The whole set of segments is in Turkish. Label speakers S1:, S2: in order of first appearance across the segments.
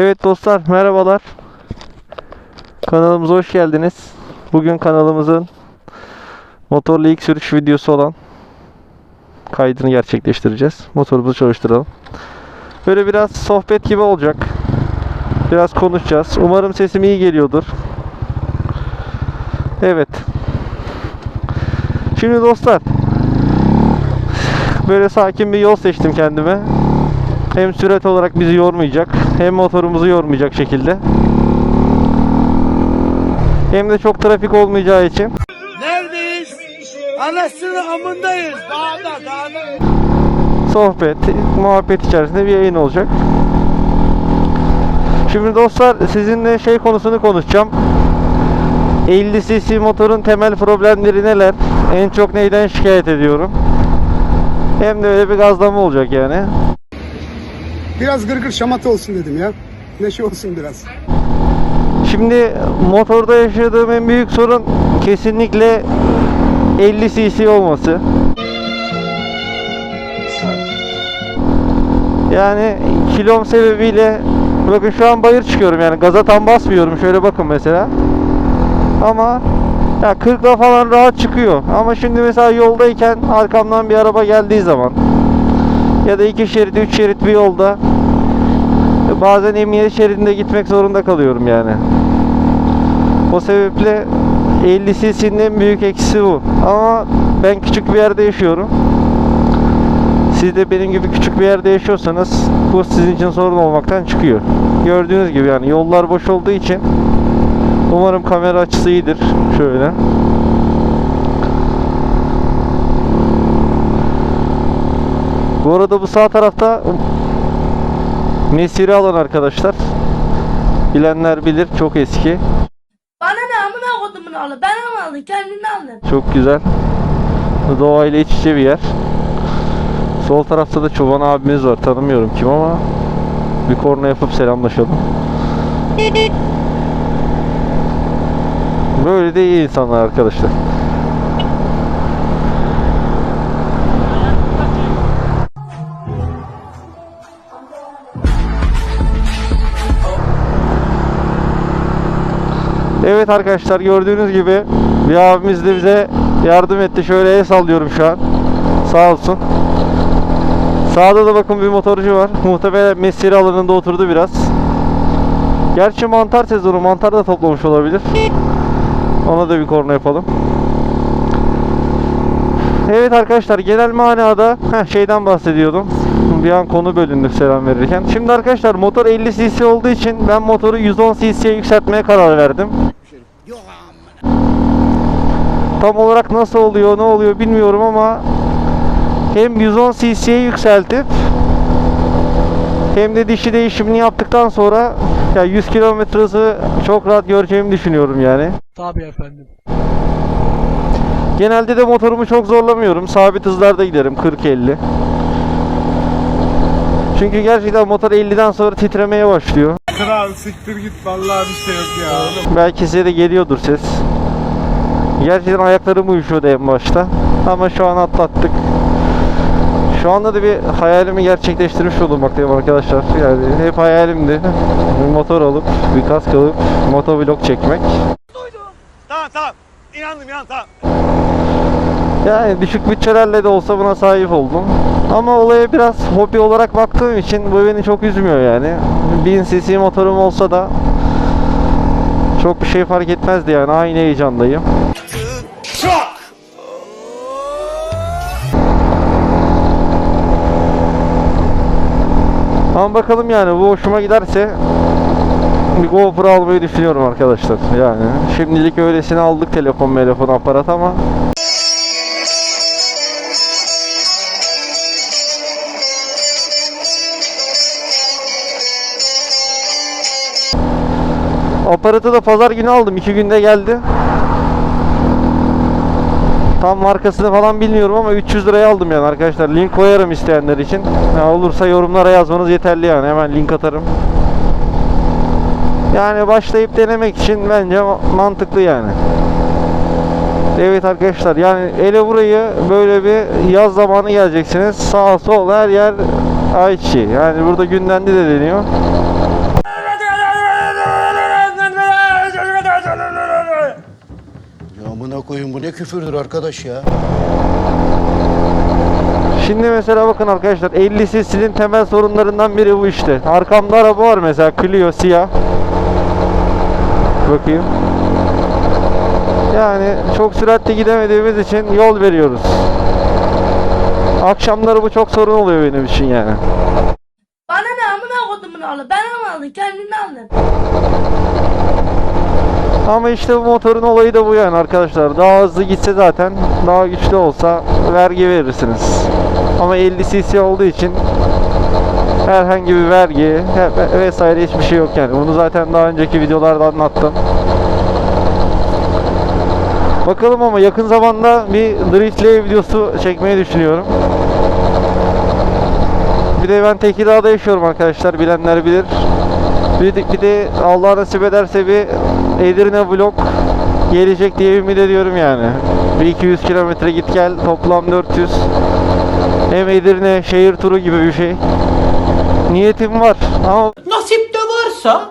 S1: Evet dostlar merhabalar. Kanalımıza hoş geldiniz. Bugün kanalımızın motorlu ilk sürüş videosu olan kaydını gerçekleştireceğiz. Motorumuzu çalıştıralım. Böyle biraz sohbet gibi olacak. Biraz konuşacağız. Umarım sesim iyi geliyordur. Evet. Şimdi dostlar böyle sakin bir yol seçtim kendime. Hem sürat olarak bizi yormayacak, hem motorumuzu yormayacak şekilde. Hem de çok trafik olmayacağı için
S2: Neredeyiz? Anasını amındayız. Dağda, dağda.
S1: sohbet, muhabbet içerisinde bir yayın olacak. Şimdi dostlar sizinle şey konusunu konuşacağım. 50 cc motorun temel problemleri neler? En çok neyden şikayet ediyorum? Hem de öyle bir gazlama olacak yani.
S3: Biraz gırgır şamata olsun dedim ya. Neşe olsun biraz.
S1: Şimdi motorda yaşadığım en büyük sorun kesinlikle 50 cc olması. Yani kilom sebebiyle bakın şu an bayır çıkıyorum yani gaza tam basmıyorum şöyle bakın mesela. Ama ya 40'la falan rahat çıkıyor. Ama şimdi mesela yoldayken arkamdan bir araba geldiği zaman ya da iki şerit, üç şerit bir yolda bazen emniyet şeridinde gitmek zorunda kalıyorum yani. O sebeple 50 cc'nin en büyük eksisi bu. Ama ben küçük bir yerde yaşıyorum. Siz de benim gibi küçük bir yerde yaşıyorsanız bu sizin için sorun olmaktan çıkıyor. Gördüğünüz gibi yani yollar boş olduğu için umarım kamera açısı iyidir. Şöyle. Bu arada bu sağ tarafta Mesire alan arkadaşlar. Bilenler bilir çok eski.
S4: Bana ne amına kodumun alı. Ben mi aldın? Kendin aldın.
S1: Çok güzel. Doğayla iç içe bir yer. Sol tarafta da çoban abimiz var. Tanımıyorum kim ama bir korna yapıp selamlaşalım. Böyle de iyi insanlar arkadaşlar. Evet arkadaşlar gördüğünüz gibi bir abimiz de bize yardım etti. Şöyle el sallıyorum şu an. Sağ olsun. Sağda da bakın bir motorcu var. Muhtemelen mesire alanında oturdu biraz. Gerçi mantar sezonu. Mantar da toplamış olabilir. Ona da bir korna yapalım. Evet arkadaşlar genel manada heh, şeyden bahsediyordum. Bir an konu bölündü selam verirken. Şimdi arkadaşlar motor 50 cc olduğu için ben motoru 110 cc'ye yükseltmeye karar verdim. Tam olarak nasıl oluyor ne oluyor bilmiyorum ama hem 110 cc'ye yükseltip hem de dişi değişimini yaptıktan sonra ya 100 km hızı çok rahat göreceğimi düşünüyorum yani.
S2: Tabii efendim.
S1: Genelde de motorumu çok zorlamıyorum. Sabit hızlarda giderim 40-50. Çünkü gerçekten motor 50'den sonra titremeye başlıyor.
S2: Kral siktir git vallahi bir şey yok ya.
S1: Belki size de geliyordur ses. Gerçekten ayaklarım uyuşuyordu en başta. Ama şu an atlattık. Şu anda da bir hayalimi gerçekleştirmiş bulunmaktayım arkadaşlar. Yani hep hayalimdi. Bir motor alıp, bir kask alıp motovlog çekmek.
S2: Tamam tamam. İnandım inan tamam.
S1: Yani düşük bütçelerle de olsa buna sahip oldum. Ama olaya biraz hobi olarak baktığım için bu beni çok üzmüyor yani. 1000 cc motorum olsa da çok bir şey fark etmezdi yani aynı heyecandayım. Ama bakalım yani bu hoşuma giderse bir GoPro almayı düşünüyorum arkadaşlar. Yani şimdilik öylesine aldık telefon, telefon, aparat ama Aparatı da pazar günü aldım. iki günde geldi. Tam markasını falan bilmiyorum ama 300 liraya aldım yani arkadaşlar. Link koyarım isteyenler için. Ya olursa yorumlara yazmanız yeterli yani. Hemen link atarım. Yani başlayıp denemek için bence ma- mantıklı yani. Evet arkadaşlar yani ele burayı böyle bir yaz zamanı geleceksiniz. Sağ sol her yer ayçi. Yani burada gündendi de deniyor.
S5: Koyun bu ne küfürdür arkadaş ya.
S1: Şimdi mesela bakın arkadaşlar 50 cc'nin temel sorunlarından biri bu işte. Arkamda araba var mesela Clio siyah. Bakayım. Yani çok süratli gidemediğimiz için yol veriyoruz. Akşamları bu çok sorun oluyor benim için yani.
S4: Bana ne amına kodumun oğlu. Ben almadım kendini aldın.
S1: Ama işte bu motorun olayı da bu yani arkadaşlar. Daha hızlı gitse zaten daha güçlü olsa vergi verirsiniz. Ama 50 cc olduğu için herhangi bir vergi vesaire hiçbir şey yok yani. Bunu zaten daha önceki videolarda anlattım. Bakalım ama yakın zamanda bir driftley videosu çekmeyi düşünüyorum. Bir de ben Tekirdağ'da yaşıyorum arkadaşlar. Bilenler bilir. Bir de, bir de Allah nasip ederse bir Edirne vlog gelecek diye ümit ediyorum yani. Bir 200 kilometre git gel toplam 400. Hem Edirne şehir turu gibi bir şey. Niyetim var ama
S6: Nasip de varsa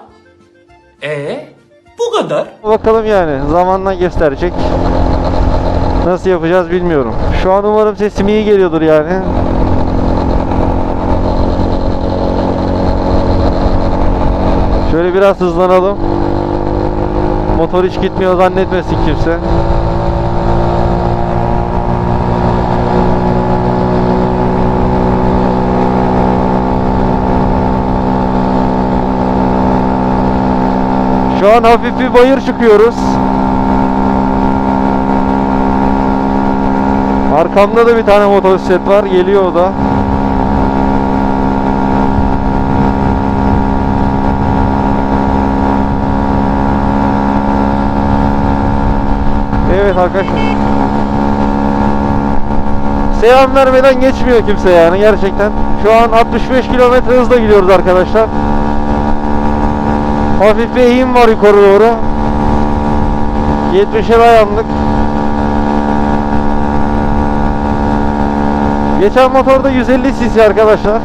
S6: e bu kadar.
S1: bakalım yani zamanla gösterecek. Nasıl yapacağız bilmiyorum. Şu an umarım sesim iyi geliyordur yani. Şöyle biraz hızlanalım. Motor hiç gitmiyor zannetmesin kimse. Şu an hafif bir bayır çıkıyoruz. Arkamda da bir tane motosiklet var. Geliyor o da. Evet arkadaşlar. Selam vermeden geçmiyor kimse yani gerçekten. Şu an 65 kilometre hızla gidiyoruz arkadaşlar. Hafif bir eğim var yukarı doğru. 70'e dayandık. Geçen motorda 150 cc arkadaşlar.